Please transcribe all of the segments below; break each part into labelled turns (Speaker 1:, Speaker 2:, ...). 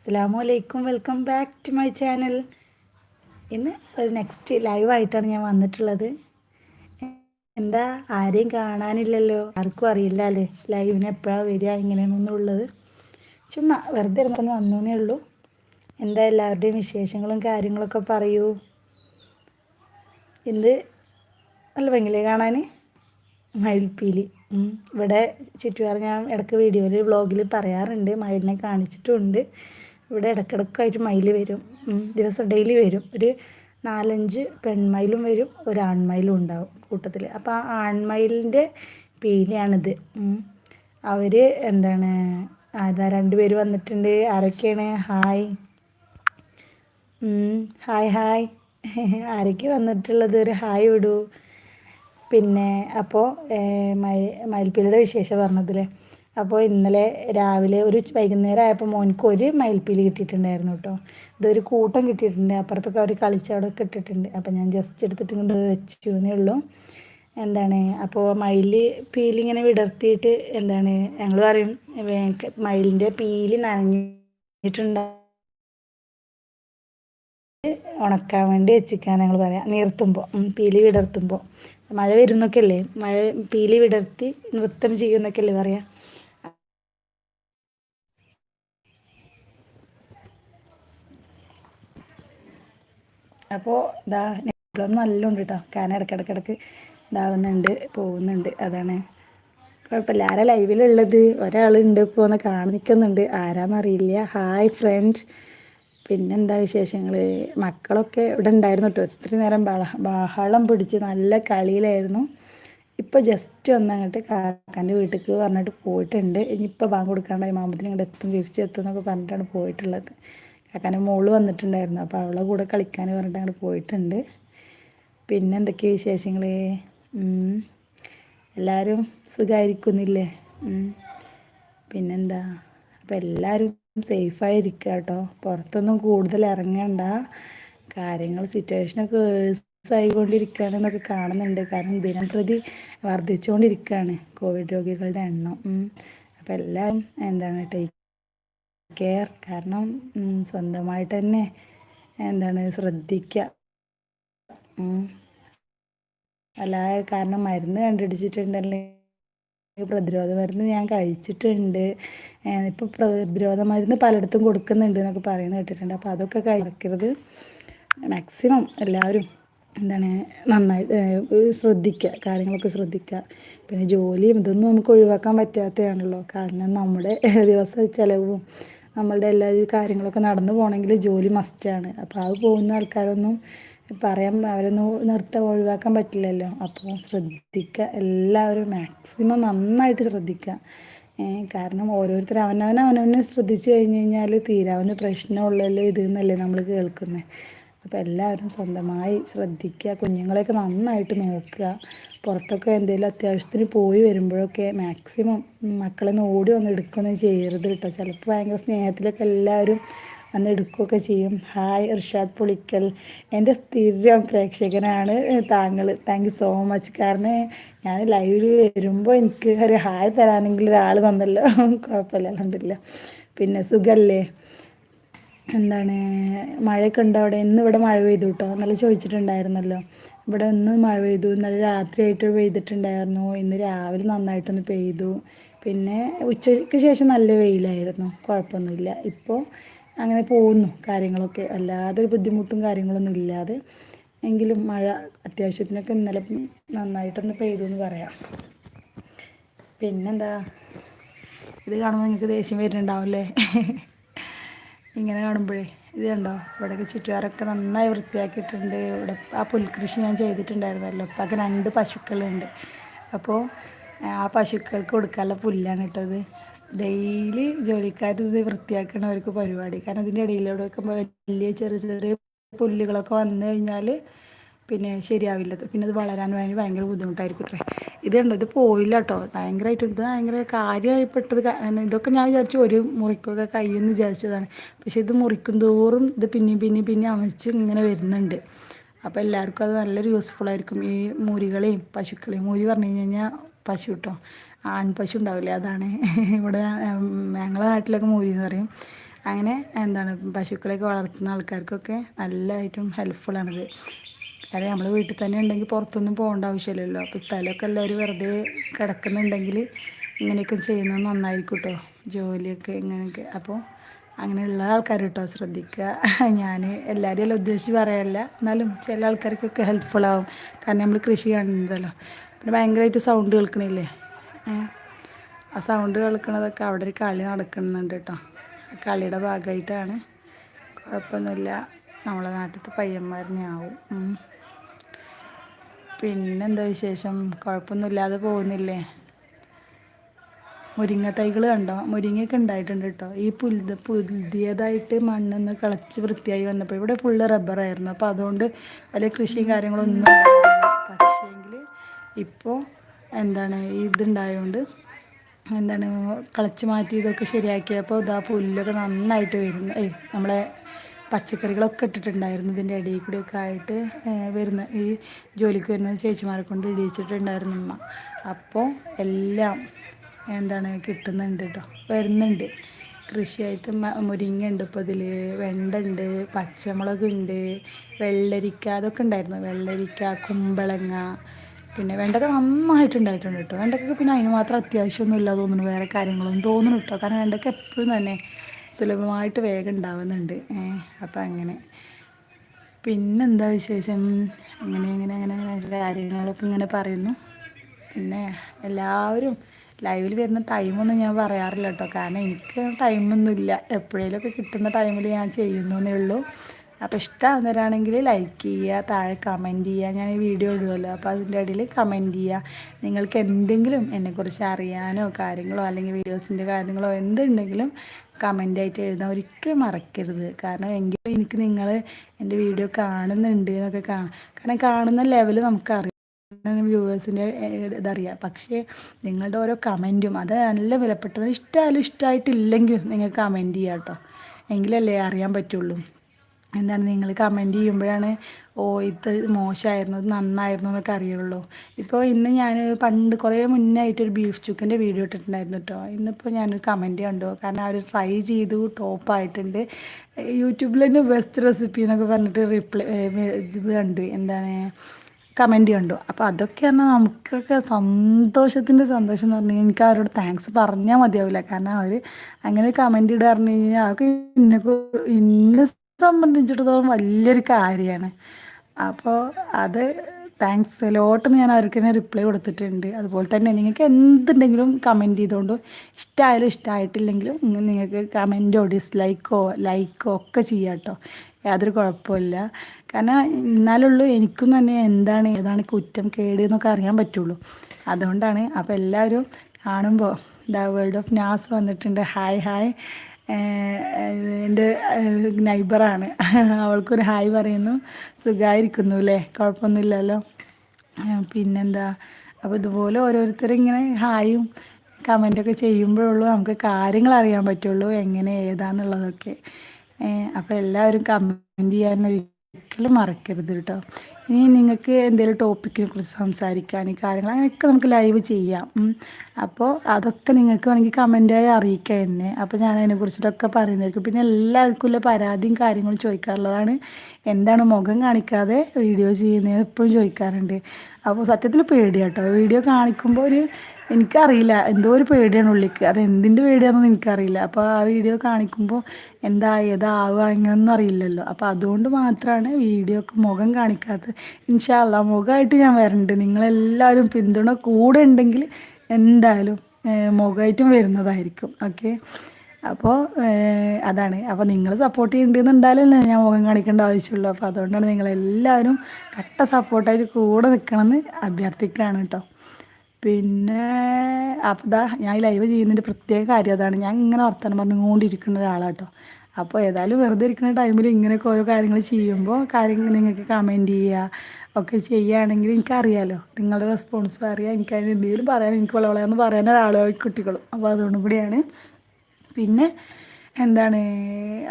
Speaker 1: അസ്സാം വലൈക്കും welcome back to my channel. ഇന്ന് ഒരു നെക്സ്റ്റ് ലൈവായിട്ടാണ് ഞാൻ വന്നിട്ടുള്ളത്. എന്താ? ആരെയും കാണാനില്ലല്ലോ. ആർക്കും അറിയില്ല അല്ലേ? ലൈവിന് എപ്പോഴാണ് വരിക? ഇങ്ങനെയൊന്നും ഉള്ളത്. ചുമ്മാ വെറുതെ ഇരുന്നൊന്ന് വന്നേ ഉള്ളൂ. എന്താ എല്ലാവരുടെയും വിശേഷങ്ങളും കാര്യങ്ങളൊക്കെ പറയൂ. എന്ത്? നല്ല ഭംഗിയില്ലേ കാണാൻ? മയിൽപ്പീലി. ഇവിടെ ചുറ്റുപാട് ഞാൻ ഇടയ്ക്ക് വീഡിയോയിൽ വ്ളോഗിൽ പറയാറുണ്ട്. മയിലിനെ കാണിച്ചിട്ടുമുണ്ട് ഇവിടെ ഇടയ്ക്കിടയ്ക്കായിട്ട് മയിൽ വരും. ദിവസം ഡെയിലി വരും. ഒരു നാലഞ്ച് പെൺമയിലും വരും ഒരു ആൺമയിലും ഉണ്ടാവും കൂട്ടത്തിൽ അപ്പോൾ ആ ആൺമയിലിന്റെ പീലിയാണിത് അവർ എന്താണ് അതാ രണ്ട് പേര് വന്നിട്ടുണ്ട്? ആരൊക്കെയാണ്? ഹായ്. Hi hi. ആരൊക്കെ വന്നിട്ടുള്ളത്? ഒരു ഹായ് വിടൂ. പിന്നെ അപ്പോൾ മയിൽ മയിൽപ്പീലിയുടെ വിശേഷം പറഞ്ഞതില്ലേ അപ്പോൾ ഇന്നലെ രാവിലെ ഒരു വൈകുന്നേരം ആയപ്പോൾ മോനിക്ക് ഒരു മയിൽപ്പീലി കിട്ടിയിട്ടുണ്ടായിരുന്നു കേട്ടോ ഇതൊരു കൂട്ടം കിട്ടിയിട്ടുണ്ട്. അപ്പുറത്തൊക്കെ അവർ കളിച്ചവിടെയൊക്കെ ഇട്ടിട്ടുണ്ട്. അപ്പോൾ ഞാൻ ജസ്റ്റ് എടുത്തിട്ട് കൊണ്ട് വെച്ചു എന്നേ ഉള്ളൂ. എന്താണ്? അപ്പോൾ മയിൽ പീലി ഇങ്ങനെ വിടർത്തിയിട്ട് എന്താണ്? ഞങ്ങൾ പറയും മയിലിന്റെ പീലി നനഞ്ഞിട്ടുണ്ട് ഉണക്കാൻ വേണ്ടി വെച്ചിക്കാൻ ഞങ്ങൾ പറയാം. നിർത്തുമ്പോൾ പീലി വിടർത്തുമ്പോൾ മഴ വരുന്നൊക്കെ അല്ലേ മഴ പീലി വിടർത്തി നൃത്തം ചെയ്യുന്നൊക്കെ അല്ലേ പറയാ? അപ്പോൾ ഇതാ നെറ്റിലൊന്നും നല്ല ഉണ്ട് കേട്ടോ കാരണം ഇടയ്ക്കിടയ്ക്കിടയ്ക്ക് ഇതാവുന്നുണ്ട് പോകുന്നുണ്ട് അതാണ്. കുഴപ്പമില്ല ആരാ ലൈവിലുള്ളത്? ഒരാളുണ്ട് ഇപ്പോൾ ഒന്ന് കാണിക്കുന്നുണ്ട് ആരാന്നറിയില്ല. Hi friend. പിന്നെന്താ വിശേഷങ്ങൾ മക്കളൊക്കെ ഇവിടെ ഉണ്ടായിരുന്നു കേട്ടോ ഒത്തിരി നേരം ബഹ ബഹളം പിടിച്ച് നല്ല കളിയിലായിരുന്നു. ഇപ്പോൾ ജസ്റ്റ് ഒന്ന് അങ്ങോട്ട് കാക്കാന്റെ വീട്ടിലേക്ക് പറഞ്ഞിട്ട് പോയിട്ടുണ്ട്. ഇനിയിപ്പോൾ ബാങ്ക് കൊടുക്കാണ്ടായി. മാമ്പത്തിന് ഇങ്ങോട്ട് എത്തും തിരിച്ചെത്തും എന്നൊക്കെ പറഞ്ഞിട്ടാണ് പോയിട്ടുള്ളത്. കാക്കാന്റെ മോൾ വന്നിട്ടുണ്ടായിരുന്നു. അപ്പോൾ അവളെ കൂടെ കളിക്കാൻ പറഞ്ഞിട്ട് അങ്ങോട്ട് പോയിട്ടുണ്ട്. പിന്നെ എന്തൊക്കെയാണ് വിശേഷങ്ങൾ എല്ലാവരും സുഖമായിരിക്കുന്നില്ലേ പിന്നെന്താ? അപ്പോൾ എല്ലാവരും സേഫായിരിക്കുക കേട്ടോ പുറത്തൊന്നും കൂടുതൽ ഇറങ്ങണ്ട. കാര്യങ്ങൾ സിറ്റുവേഷനൊക്കെ ആയിക്കൊണ്ടിരിക്കുകയാണ് എന്നൊക്കെ കാണുന്നുണ്ട്. കാരണം ദിനം പ്രതി വർദ്ധിച്ചുകൊണ്ടിരിക്കുകയാണ് കോവിഡ് രോഗികളുടെ എണ്ണം. അപ്പം അപ്പോൾ എല്ലാവരും എന്താണ് ടേക്ക് കെയർ. കാരണം സ്വന്തമായിട്ട് തന്നെ എന്താണ് ശ്രദ്ധിക്കുക അല്ല കാരണം മരുന്ന് കണ്ടുപിടിച്ചിട്ടുണ്ടല്ലേ? പ്രതിരോധ മരുന്ന് ഞാൻ കഴിച്ചിട്ടുണ്ട്. ഇപ്പോൾ പ്രതിരോധ മരുന്ന് പലയിടത്തും കൊടുക്കുന്നുണ്ട് എന്നൊക്കെ പറയുന്നത് കേട്ടിട്ടുണ്ട്. അപ്പോൾ അതൊക്കെ കഴിക്കരുത്. മാക്സിമം എല്ലാവരും എന്താണ് നന്നായിട്ട് ശ്രദ്ധിക്കുക കാര്യങ്ങളൊക്കെ ശ്രദ്ധിക്കുക പിന്നെ ജോലിയും ഇതൊന്നും നമുക്ക് ഒഴിവാക്കാൻ പറ്റാത്തതാണല്ലോ. കാരണം നമ്മുടെ ദിവസ ചിലവും നമ്മളുടെ എല്ലാ കാര്യങ്ങളൊക്കെ നടന്നു പോകണമെങ്കിൽ ജോലി മസ്റ്റാണ് അപ്പോൾ അത് പോകുന്ന ആൾക്കാരൊന്നും പറയാൻ അവരൊന്നും നൃത്തം ഒഴിവാക്കാൻ പറ്റില്ലല്ലോ. അപ്പോൾ ശ്രദ്ധിക്കുക എല്ലാവരും മാക്സിമം നന്നായിട്ട് ശ്രദ്ധിക്കുക. കാരണം ഓരോരുത്തർ അവനവൻ അവനവനെ ശ്രദ്ധിച്ചു കഴിഞ്ഞ് കഴിഞ്ഞാൽ തീരാവുന്ന പ്രശ്നമുള്ളല്ലോ ഇത് എന്നല്ലേ നമ്മൾ കേൾക്കുന്നത് അപ്പോൾ എല്ലാവരും സ്വന്തമായി ശ്രദ്ധിക്കുക കുഞ്ഞുങ്ങളെയൊക്കെ നന്നായിട്ട് നോക്കുക. പുറത്തൊക്കെ എന്തെങ്കിലും അത്യാവശ്യത്തിന് പോയി വരുമ്പോഴൊക്കെ മാക്സിമം മക്കളെ നിന്ന് ഓടി വന്ന് എടുക്കുകയൊന്നും ചെയ്യരുത് കേട്ടോ. ചിലപ്പോൾ ഭയങ്കര സ്നേഹത്തിലൊക്കെ എല്ലാവരും വന്ന് എടുക്കുകയൊക്കെ ചെയ്യും. ഹായ് ഇർഷാദ് പൊളിക്കൽ. എന്റെ സ്ഥിരം പ്രേക്ഷകനാണ് താങ്കൾ താങ്ക് യു സോ മച്ച് കാരണം ഞാൻ ലൈവിൽ വരുമ്പോൾ എനിക്ക് ഒരു ഹായ് തരാനെങ്കിലും ഒരാൾ തന്നല്ലോ. കുഴപ്പമില്ല അലഹമില്ല പിന്നെ സുഖല്ലേ? എന്താണ് മഴയൊക്കെ ഉണ്ടോ അവിടെ? ഇന്ന് ഇവിടെ മഴ പെയ്തു കേട്ടോ. ഇന്നലെ ചോദിച്ചിട്ടുണ്ടായിരുന്നല്ലോ. ഇവിടെ ഇന്ന് മഴ പെയ്തു. ഇന്നലെ രാത്രിയായിട്ട് പെയ്തിട്ടുണ്ടായിരുന്നു. ഇന്ന് രാവിലെ നന്നായിട്ടൊന്ന് പെയ്തു. പിന്നെ ഉച്ചയ്ക്ക് ശേഷം നല്ല വെയിലായിരുന്നു. കുഴപ്പമൊന്നുമില്ല. ഇപ്പോൾ അങ്ങനെ പോകുന്നു കാര്യങ്ങളൊക്കെ. അല്ലാതെ ഒരു ബുദ്ധിമുട്ടും കാര്യങ്ങളൊന്നും ഇല്ലാതെ. എങ്കിലും മഴ അത്യാവശ്യത്തിനൊക്കെ ഇന്നലെ നന്നായിട്ടൊന്ന് പെയ്തു എന്ന് പറയാം. പിന്നെന്താ? ഇത് കാണുമ്പോൾ നിങ്ങൾക്ക് ദേഷ്യം വരുന്നുണ്ടാവില്ലേ ഇങ്ങനെ കാണുമ്പോഴേ ഇത് കണ്ടോ? ഇവിടെയൊക്കെ ചുറ്റുകാരൊക്കെ നന്നായി വൃത്തിയാക്കിയിട്ടുണ്ട്. ഇവിടെ ആ പുൽകൃഷി ഞാൻ ചെയ്തിട്ടുണ്ടായിരുന്നല്ലോ. അപ്പോൾ അതൊക്കെ രണ്ട് പശുക്കളുണ്ട്. അപ്പോൾ ആ പശുക്കൾക്ക് കൊടുക്കാനുള്ള പുല്ലാണ് കേട്ടത് ഡെയിലി ജോലിക്കാർ ഇത് വൃത്തിയാക്കണവർക്ക് പരിപാടി. കാരണം ഇതിന്റെ വെക്കുമ്പോൾ വലിയ ചെറിയ ചെറിയ പുല്ലുകളൊക്കെ വന്നു കഴിഞ്ഞാൽ പിന്നെ ശരിയാവില്ല. പിന്നെ അത് വളരാൻ ഭയങ്കര ബുദ്ധിമുട്ടായിരിക്കും അത്രേ ഇത് ഇത് പോയില്ല കേട്ടോ ഭയങ്കരമായിട്ട് ഇത് ഭയങ്കര കാര്യമായിപ്പെട്ടത് പെട്ടത് ഇതൊക്കെ ഞാൻ വിചാരിച്ചു ഒരു മുറിക്കൊക്കെ കഴിയുമെന്ന് വിചാരിച്ചതാണ്. പക്ഷേ ഇത് മുറിക്കും തോറും ഇത് പിന്നെയും പിന്നെയും പിന്നെ അമച്ച് ഇങ്ങനെ വരുന്നുണ്ട്. അപ്പോൾ എല്ലാവർക്കും അത് നല്ലൊരു യൂസ്ഫുൾ ആയിരിക്കും. ഈ മുരികളെയും പശുക്കളെയും. മുരി പറഞ്ഞു കഴിഞ്ഞ് കഴിഞ്ഞാൽ പശു കേട്ടോ ആൺപശു ഉണ്ടാവില്ലേ? അതാണ്. ഇവിടെ ഞങ്ങളുടെ ഞങ്ങളെ നാട്ടിലൊക്കെ മൂരി എന്ന് പറയും. അങ്ങനെ എന്താണ്? പശുക്കളെയൊക്കെ വളർത്തുന്ന ആൾക്കാർക്കൊക്കെ നല്ലതായിട്ടും ഹെൽപ്ഫുള്ളാണിത് കാരണം നമ്മൾ വീട്ടിൽ തന്നെ ഉണ്ടെങ്കിൽ പുറത്തൊന്നും പോകേണ്ട ആവശ്യമില്ലല്ലോ. അപ്പോൾ സ്ഥലമൊക്കെ എല്ലാവരും വെറുതെ കിടക്കുന്നുണ്ടെങ്കിൽ ഇങ്ങനെയൊക്കെ ചെയ്യുന്നത് നന്നായിരിക്കും കേട്ടോ ജോലിയൊക്കെ ഇങ്ങനെയൊക്കെ. അപ്പോൾ അങ്ങനെയുള്ള ആൾക്കാർ കേട്ടോ ശ്രദ്ധിക്കുക. ഞാൻ എല്ലാവരെയും എല്ലാം ഉദ്ദേശിച്ച് പറയല്ല. എന്നാലും ചില ആൾക്കാർക്കൊക്കെ ഹെൽപ്ഫുൾ ആവും. കാരണം നമ്മൾ കൃഷി കാണുന്നതല്ലോ. പിന്നെ ഭയങ്കരമായിട്ട് സൗണ്ട് കേൾക്കണില്ലേ? ആ സൗണ്ട് കേൾക്കുന്നതൊക്കെ അവിടെ ഒരു കളി നടക്കുന്നുണ്ട് കേട്ടോ കളിയുടെ ഭാഗമായിട്ടാണ്. കുഴപ്പമൊന്നുമില്ല. നമ്മളെ നാട്ടിലത്തെ പയ്യന്മാരനെ ആവും പിന്നെന്താ വിശേഷം? കുഴപ്പമൊന്നുമില്ലാതെ പോകുന്നില്ലേ? മുരിങ്ങ തൈകൾ കണ്ടോ? മുരിങ്ങയൊക്കെ ഉണ്ടായിട്ടുണ്ട് കേട്ടോ. ഈ പുല്ല് പുതിയതായിട്ട് മണ്ണൊന്ന് കളച്ച് വൃത്തിയായി വന്നപ്പോൾ ഇവിടെ ഫുള്ള് റബ്ബറായിരുന്നു അപ്പോൾ അതുകൊണ്ട് വലിയ കൃഷിയും കാര്യങ്ങളൊന്നും പക്ഷേങ്കിൽ ഇപ്പോൾ എന്താണ് ഇതുണ്ടായതുകൊണ്ട് എന്താണ് കളച്ച് മാറ്റി ഇതൊക്കെ ശരിയാക്കിയപ്പോൾ ഇതാ പുല്ലൊക്കെ നന്നായിട്ട് വരുന്നു. ഏയ് നമ്മളെ പച്ചക്കറികളൊക്കെ ഇട്ടിട്ടുണ്ടായിരുന്നു. ഇതിന്റെ ഇടയിൽ കൂടെയൊക്കെ ആയിട്ട് വരുന്ന ഈ ജോലിക്ക് വരുന്ന ചേച്ചിമാരെ കൊണ്ട് ഇടിയിച്ചിട്ടുണ്ടായിരുന്നു അമ്മ അപ്പോൾ എല്ലാം എന്താണ് കിട്ടുന്നുണ്ട് കേട്ടോ വരുന്നുണ്ട്. കൃഷിയായിട്ട് മുരിങ്ങ ഉണ്ട് ഇപ്പോൾ ഇതിൽ വെണ്ട ഉണ്ട് പച്ചമുളക് ഉണ്ട് വെള്ളരിക്ക അതൊക്കെ ഉണ്ടായിരുന്നു. വെള്ളരിക്ക കുമ്പളങ്ങ പിന്നെ വെണ്ടക്ക നന്നായിട്ടുണ്ടായിട്ടുണ്ട് കേട്ടോ വെണ്ടക്കൊക്കെ പിന്നെ അതിന് മാത്രം അത്യാവശ്യമൊന്നുമില്ല തോന്നുന്നു. വേറെ കാര്യങ്ങളൊന്നും തോന്നുന്നു കേട്ടോ കാരണം വെണ്ടക്ക എപ്പോഴും തന്നെ സുലഭമായിട്ട് വേഗം ഉണ്ടാവുന്നുണ്ട്. അപ്പം അങ്ങനെ. പിന്നെന്താ വിശേഷം? അങ്ങനെ അങ്ങനെ അങ്ങനെ കാര്യങ്ങളൊക്കെ ഇങ്ങനെ പറയുന്നു. പിന്നെ എല്ലാവരും ലൈവിൽ വരുന്ന ടൈമൊന്നും ഞാൻ പറയാറില്ല കേട്ടോ. കാരണം എനിക്ക് ടൈമൊന്നുമില്ല എപ്പോഴേലൊക്കെ കിട്ടുന്ന ടൈമിൽ ഞാൻ ചെയ്യുന്നു എന്നേ ഉള്ളൂ. അപ്പോൾ ഇഷ്ടമാകുന്നവരാണെങ്കിൽ ലൈക്ക് ചെയ്യുക താഴെ കമന്റ് ചെയ്യുക. ഞാൻ ഈ വീഡിയോ ഇടുമല്ലോ അപ്പോൾ അതിന്റെ ഇടയിൽ കമന്റ് ചെയ്യുക. നിങ്ങൾക്ക് എന്തെങ്കിലും എന്നെക്കുറിച്ച് അറിയാനോ കാര്യങ്ങളോ അല്ലെങ്കിൽ വീഡിയോസിന്റെ കാര്യങ്ങളോ എന്തുണ്ടെങ്കിലും കമന്റായിട്ട് എഴുതാൻ ഒരിക്കലും മറക്കരുത്. കാരണം എങ്കിലും എനിക്ക് നിങ്ങൾ എന്റെ വീഡിയോ കാണുന്നുണ്ട് എന്നൊക്കെ കാരണം കാണുന്ന ലെവൽ നമുക്കറിയാം. വ്യൂവേഴ്സിന്റെ ഇതറിയാം. പക്ഷേ നിങ്ങളുടെ ഓരോ കമന്റും അത് നല്ല വിലപ്പെട്ടത് ഇഷ്ടമായാലും ഇഷ്ടമായിട്ടില്ലെങ്കിലും നിങ്ങൾ കമന്റ് ചെയ്യാം കേട്ടോ. എങ്കിലല്ലേ അറിയാൻ പറ്റുള്ളൂ. എന്താണ് നിങ്ങൾ കമന്റ് ചെയ്യുമ്പോഴാണ് ഓ ഇത് മോശമായിരുന്നു ഇത് നന്നായിരുന്നു എന്നൊക്കെ അറിയുള്ളൂ. ഇപ്പോൾ ഇന്ന് ഞാൻ പണ്ട് കുറേ മുന്നായിട്ട് ഒരു ബീഫ് ചുക്കന്റെ വീഡിയോ ഇട്ടിട്ടുണ്ടായിരുന്നു കേട്ടോ ഇന്നിപ്പോൾ ഞാനൊരു കമന്റ് കണ്ടു. കാരണം അവർ ട്രൈ ചെയ്തു ടോപ്പായിട്ടുണ്ട് യൂട്യൂബിൽ തന്നെ ബെസ്റ്റ് റെസിപ്പി എന്നൊക്കെ പറഞ്ഞിട്ട് റിപ്ലൈ ഇത് കണ്ടു. എന്താണ് കമന്റ് കണ്ടു. അപ്പോൾ അതൊക്കെ പറഞ്ഞാൽ നമുക്കൊക്കെ സന്തോഷത്തിന്റെ സന്തോഷം എന്ന് പറഞ്ഞു കഴിഞ്ഞാൽ എനിക്ക് അവരോട് താങ്ക്സ് പറഞ്ഞാൽ മതിയാവില്ല. കാരണം അവർ അങ്ങനെ കമന്റ് ഇടുക പറഞ്ഞു കഴിഞ്ഞാൽ അവർക്ക് ഇന്നൊക്കെ ഇന്നെ സംബന്ധിച്ചിടത്തോളം വലിയൊരു കാര്യമാണ്. അപ്പോൾ അത് താങ്ക്സ് ലോട്ടെന്ന് ഞാൻ അവർക്ക് തന്നെ റിപ്ലൈ കൊടുത്തിട്ടുണ്ട്. അതുപോലെ തന്നെ നിങ്ങൾക്ക് എന്തുണ്ടെങ്കിലും കമന്റ് ചെയ്തുകൊണ്ട് ഇഷ്ടമായാലും ഇഷ്ടമായിട്ടില്ലെങ്കിലും നിങ്ങൾക്ക് കമന്റോ ഡിസ്ലൈക്കോ ലൈക്കോ ഒക്കെ ചെയ്യാം കേട്ടോ. യാതൊരു കുഴപ്പമില്ല. കാരണം എന്നാലുള്ളൂ എനിക്കും തന്നെ എന്താണ് ഏതാണ് കുറ്റം കേട് എന്നൊക്കെ അറിയാൻ പറ്റുള്ളൂ. അതുകൊണ്ടാണ് അപ്പോൾ എല്ലാവരും കാണുമ്പോൾ ദ വേൾഡ് ഓഫ് നാസ് വന്നിട്ടുണ്ട്. ഹായ് ഹായ് എന്റെ നൈബറാണ് അവൾക്കൊരു ഹായ് പറയുന്നു. സുഖമായിരിക്കുന്നു അല്ലേ കുഴപ്പമൊന്നുമില്ലല്ലോ പിന്നെന്താ? അപ്പോൾ ഇതുപോലെ ഓരോരുത്തർ ഇങ്ങനെ ഹായും കമന്റൊക്കെ ചെയ്യുമ്പോഴുള്ളൂ നമുക്ക് കാര്യങ്ങൾ അറിയാൻ പറ്റുള്ളൂ എങ്ങനെ ഏതാന്നുള്ളതൊക്കെ. അപ്പോൾ എല്ലാവരും കമന്റ് ചെയ്യാൻ ഒരിക്കലും മറക്കരുത് കേട്ടോ. ഇനി നിങ്ങൾക്ക് എന്തെങ്കിലും ടോപ്പിക്കിനെ കുറിച്ച് സംസാരിക്കാൻ കാര്യങ്ങൾ അങ്ങനെയൊക്കെ നമുക്ക് ലൈവ് ചെയ്യാം. അപ്പോൾ അതൊക്കെ നിങ്ങൾക്ക് വേണമെങ്കിൽ കമന്റായി അറിയിക്കുക എന്നെ. അപ്പോൾ ഞാൻ അതിനെക്കുറിച്ചിട്ടൊക്കെ പറയുന്നതായിരിക്കും. പിന്നെ എല്ലാവർക്കും പരാതിയും കാര്യങ്ങളും ചോദിക്കാറുള്ളതാണ്. എന്താണ് മുഖം കാണിക്കാതെ വീഡിയോ ചെയ്യുന്നത് എപ്പോഴും ചോദിക്കാറുണ്ട്. അപ്പോൾ സത്യത്തിൽ പേടിയാട്ടോ. വീഡിയോ കാണിക്കുമ്പോൾ ഒരു എനിക്കറിയില്ല. എന്തോ ഒരു പേടിയാണ് ഉള്ളിക്ക്. അത് എന്തിന്റെ പേടിയാണെന്ന് എനിക്കറിയില്ല. അപ്പോൾ ആ വീഡിയോ കാണിക്കുമ്പോൾ എന്താ ഏതാവുക അങ്ങനെയൊന്നും അറിയില്ലല്ലോ. അപ്പോൾ അതുകൊണ്ട് മാത്രമാണ് വീഡിയോ ഒക്കെ മുഖം കാണിക്കാത്തത്. ഇൻഷാല്ല മുഖമായിട്ട് ഞാൻ വരണ്ട്. നിങ്ങളെല്ലാവരും പിന്തുണ കൂടെ ഉണ്ടെങ്കിൽ എന്തായാലും മുഖമായിട്ടും വരുന്നതായിരിക്കും. ഓക്കെ? അപ്പോൾ അതാണ്. അപ്പോൾ നിങ്ങൾ സപ്പോർട്ട് ചെയ്യുന്നുണ്ടെന്നുണ്ടായാലും ഞാൻ മുഖം കാണിക്കേണ്ട ആവശ്യമുള്ളൂ. അപ്പോൾ അതുകൊണ്ടാണ് നിങ്ങളെല്ലാവരും കട്ട സപ്പോർട്ടായിട്ട് കൂടെ നിൽക്കണമെന്ന് അഭ്യർത്ഥിക്കുകയാണ് കേട്ടോ പിന്നെ അപ്പോൾ ഞാൻ ലൈവ് ചെയ്യുന്നതിന്റെ പ്രത്യേക കാര്യം അതാണ്. ഞാൻ ഇങ്ങനെ വർത്തമാനം പറഞ്ഞുകൊണ്ടിരിക്കുന്ന ഒരാളാട്ടോ. അപ്പോൾ ഏതായാലും വെറുതെ ഇരിക്കുന്ന ടൈമിൽ ഇങ്ങനെയൊക്കെ ഓരോ കാര്യങ്ങൾ ചെയ്യുമ്പോൾ കാര്യങ്ങൾ നിങ്ങൾക്ക് കമന്റ് ചെയ്യുക ഒക്കെ ചെയ്യുകയാണെങ്കിൽ എനിക്കറിയാമല്ലോ നിങ്ങളുടെ റെസ്പോൺസ് അറിയാം എനിക്ക് അതിന് എന്തെങ്കിലും പറയാൻ എനിക്ക് വളവളയെന്ന് പറയാൻ ഒരാളോ കുട്ടികളും. അപ്പോൾ അതുകൊണ്ടും കൂടിയാണ്. പിന്നെ എന്താണ്?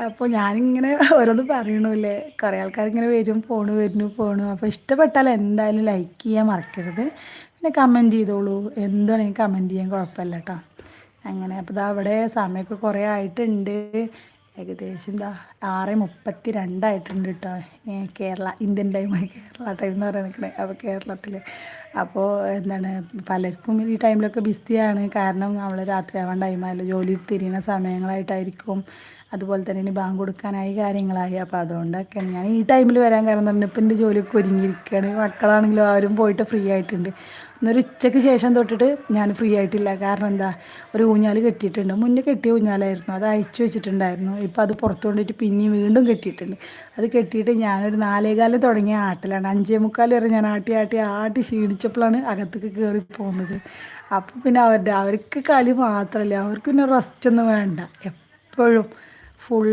Speaker 1: അപ്പോൾ ഞാനിങ്ങനെ ഓരോന്ന് പറയണില്ലേ? കുറേ ആൾക്കാരിങ്ങനെ വരും ഫോണ് വരുന്നു പോണു അപ്പോൾ ഇഷ്ടപ്പെട്ടാൽ എന്തായാലും ലൈക്ക് ചെയ്യാൻ മറക്കരുത്. പിന്നെ കമന്റ് ചെയ്തോളൂ. എന്തുവാണെങ്കിൽ കമന്റ് ചെയ്യാൻ കുഴപ്പമില്ല കേട്ടോ അങ്ങനെ അപ്പോൾ ഇതാ അവിടെ സമയമൊക്കെ കുറേ ആയിട്ടുണ്ട്. ഏകദേശം എന്താ ആറ് മുപ്പത്തി രണ്ടായിട്ടുണ്ട് കേട്ടോ Kerala Indian time Kerala time എന്ന് പറയുന്നത് അപ്പോൾ കേരളത്തിൽ അപ്പോൾ എന്താണ് പലർക്കും ഈ ടൈമിലൊക്കെ ബിസിയാണ്. കാരണം നമ്മൾ രാത്രി ആവാൻ ടൈമായല്ലോ ജോലി തിരിയുന്ന സമയങ്ങളായിട്ടായിരിക്കും. അതുപോലെ തന്നെ ഇനി ബാങ്ക് കൊടുക്കാനായി കാര്യങ്ങളായി. അപ്പോൾ അതുകൊണ്ടൊക്കെയാണ്. ഞാൻ ഈ ടൈമിൽ വരാൻ കാരണം എന്ന് പറഞ്ഞാൽ ഇപ്പം എന്റെ ജോലിയൊക്കെ ഒരുങ്ങിയിരിക്കുകയാണ് മക്കളാണെങ്കിലും ആരും പോയിട്ട് ഫ്രീ ആയിട്ടുണ്ട്. എന്നൊരു ഉച്ചയ്ക്ക് ശേഷം തൊട്ടിട്ട് ഞാൻ ഫ്രീ ആയിട്ടില്ല. കാരണം എന്താ ഒരു ഊഞ്ഞാൽ കെട്ടിയിട്ടുണ്ട്. മുന്നേ കെട്ടിയ ഊഞ്ഞാലായിരുന്നു. അത് അഴിച്ചു വെച്ചിട്ടുണ്ടായിരുന്നു. ഇപ്പോൾ അത് പുറത്തു കൊണ്ടിട്ട് പിന്നെയും വീണ്ടും കെട്ടിയിട്ടുണ്ട്. അത് കെട്ടിയിട്ട് ഞാനൊരു നാലേകാലം തുടങ്ങിയ ആട്ടിലാണ്. അഞ്ചേ മുക്കാൽ വരെ ഞാൻ ആട്ടി ആട്ടി ആട്ടി ക്ഷീണിച്ചപ്പോഴാണ് അകത്തേക്ക് കയറി പോകുന്നത്. അപ്പോൾ പിന്നെ അവരുടെ അവർക്ക് കളി മാത്രമല്ല അവർക്ക് പിന്നെ റെസ്റ്റ് ഒന്നും വേണ്ട. എപ്പോഴും ഫുൾ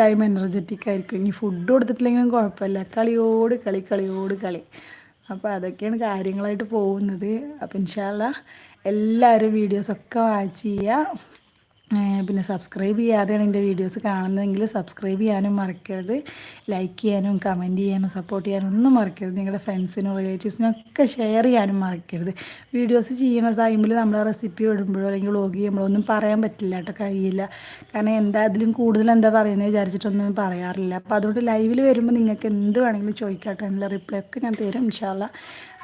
Speaker 1: ടൈം എനർജറ്റിക് ആയിരിക്കും. ഇനി ഫുഡ് കൊടുത്തിട്ടില്ലെങ്കിലും കുഴപ്പമില്ല. കളിയോട് കളി കളിയോട് കളി. അപ്പോൾ അതൊക്കെയാണ് കാര്യങ്ങളായിട്ട് പോകുന്നത്. അപ്പം ഇൻഷാല്ല എല്ലാവരും വീഡിയോസൊക്കെ വാച്ച് ചെയ്യുക. പിന്നെ സബ്സ്ക്രൈബ് ചെയ്യാതെയാണ് എന്റെ വീഡിയോസ് കാണുന്നതെങ്കിൽ സബ്സ്ക്രൈബ് ചെയ്യാനും മറക്കരുത്. ലൈക്ക് ചെയ്യാനും കമന്റ് ചെയ്യാനും സപ്പോർട്ട് ചെയ്യാനും ഒന്നും മറക്കരുത്. നിങ്ങളുടെ ഫ്രണ്ട്സിനും റിലേറ്റീവ്സിനും ഒക്കെ ഷെയർ ചെയ്യാനും മറക്കരുത്. വീഡിയോസ് ചെയ്യുന്ന ടൈമിൽ നമ്മൾ റെസിപ്പി ഇടുമ്പോഴോ അല്ലെങ്കിൽ വ്ളോഗ് ചെയ്യുമ്പോഴോ ഒന്നും പറയാൻ പറ്റില്ല കേട്ടോ കഴിയില്ല. കാരണം എന്താ അതിലും കൂടുതൽ എന്താ പറയുന്നത് വിചാരിച്ചിട്ടൊന്നും പറയാറില്ല. അപ്പോൾ അതുകൊണ്ട് ലൈവിൽ വരുമ്പോൾ നിങ്ങൾക്ക് എന്ത് വേണമെങ്കിലും ചോദിക്കാട്ടോ എന്നുള്ള റിപ്ലൈ ഒക്കെ ഞാൻ തരും ഇൻഷാല്ല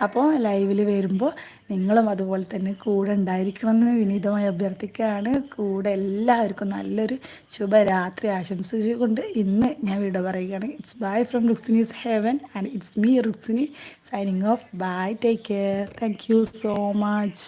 Speaker 1: അപ്പോൾ ലൈവിൽ വരുമ്പോൾ നിങ്ങളും അതുപോലെ തന്നെ കൂടെ ഉണ്ടായിരിക്കണമെന്ന് വിനീതമായി അഭ്യർത്ഥിക്കുകയാണ്. കൂടെ എല്ലാവർക്കും നല്ലൊരു ശുഭരാത്രി ആശംസിച്ചുകൊണ്ട് ഇന്ന് ഞാൻ വീഡിയോ പറയുകയാണ്. It's bye from Ruksini's heaven and it's me Ruksini signing off bye take care thank you so much